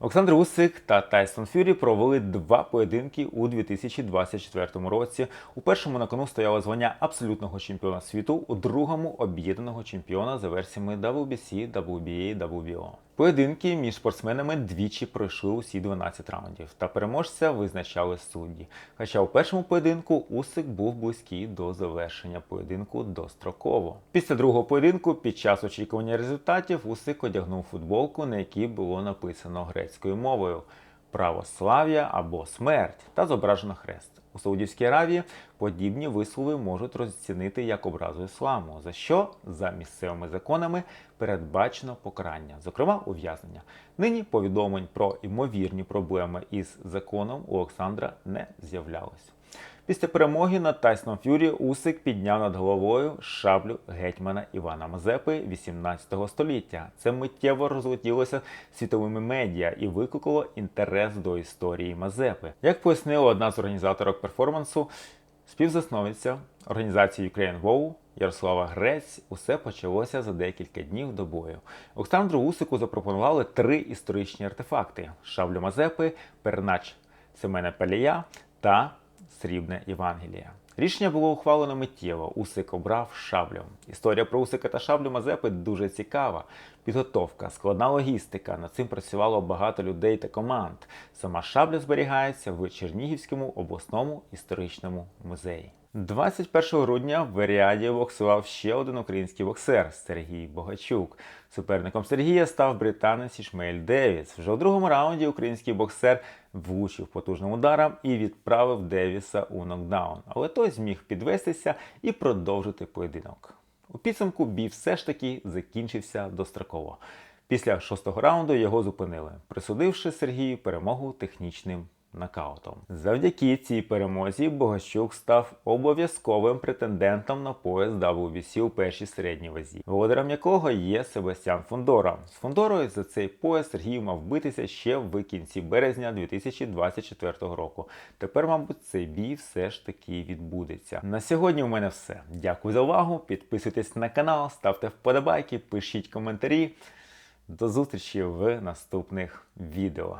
Олександр Усик та Тайсон Фюрі провели два поєдинки у 2024 році. У першому на кону стояло звання абсолютного чемпіона світу, у другому об'єднаного чемпіона за версіями WBC, WBA, WBO. Поєдинки між спортсменами двічі пройшли усі 12 раундів, та переможця визначали судді. Хоча у першому поєдинку Усик був близький до завершення поєдинку достроково. Після другого поєдинку, під час очікування результатів, Усик одягнув футболку, на якій було написано грецькою мовою православ'я або смерть та зображено хрест. У Саудівській Аравії подібні вислови можуть розцінити як образу ісламу, за що за місцевими законами передбачено покарання, зокрема ув'язнення. Нині повідомлень про ймовірні проблеми із законом у Олександра не з'являлось. Після перемоги над Тайсоном Фюрі Усик підняв над головою шаблю гетьмана Івана Мазепи 18 століття. Це миттєво розлетілося світовими медіа і викликало інтерес до історії Мазепи. Як пояснила одна з організаторок перформансу, співзасновниця організації Ukraine Wow Ярослава Грець, усе почалося за декілька днів до бою. Олександру Усику запропонували три історичні артефакти: шаблю Мазепи, перенач Семена Палія та Срібне Євангеліє. Рішення було ухвалено миттєво. Усик обрав шаблю. Історія про Усика та шаблю Мазепи дуже цікава. Підготовка, складна логістика. Над цим працювало багато людей та команд. Сама шабля зберігається в Чернігівському обласному історичному музеї. 21 грудня в Варіаді боксував ще один український боксер Сергій Богачук. Суперником Сергія став британець Ішмаель Девіс. Вже у другому раунді український боксер влучив потужним ударом і відправив Девіса у нокдаун. Але той зміг підвестися і продовжити поєдинок. У підсумку бій все ж таки закінчився достроково. Після шостого раунду його зупинили, присудивши Сергію перемогу технічним нокаутом. Завдяки цій перемозі Богащук став обов'язковим претендентом на пояс WBC у першій середній вазі, володарем якого є Себастьян Фондора. З Фондорою за цей пояс Сергій мав битися ще в кінці березня 2024 року. Тепер, мабуть, цей бій все ж таки відбудеться. На сьогодні у мене все. Дякую за увагу. Підписуйтесь на канал, ставте вподобайки, пишіть коментарі. До зустрічі в наступних відео.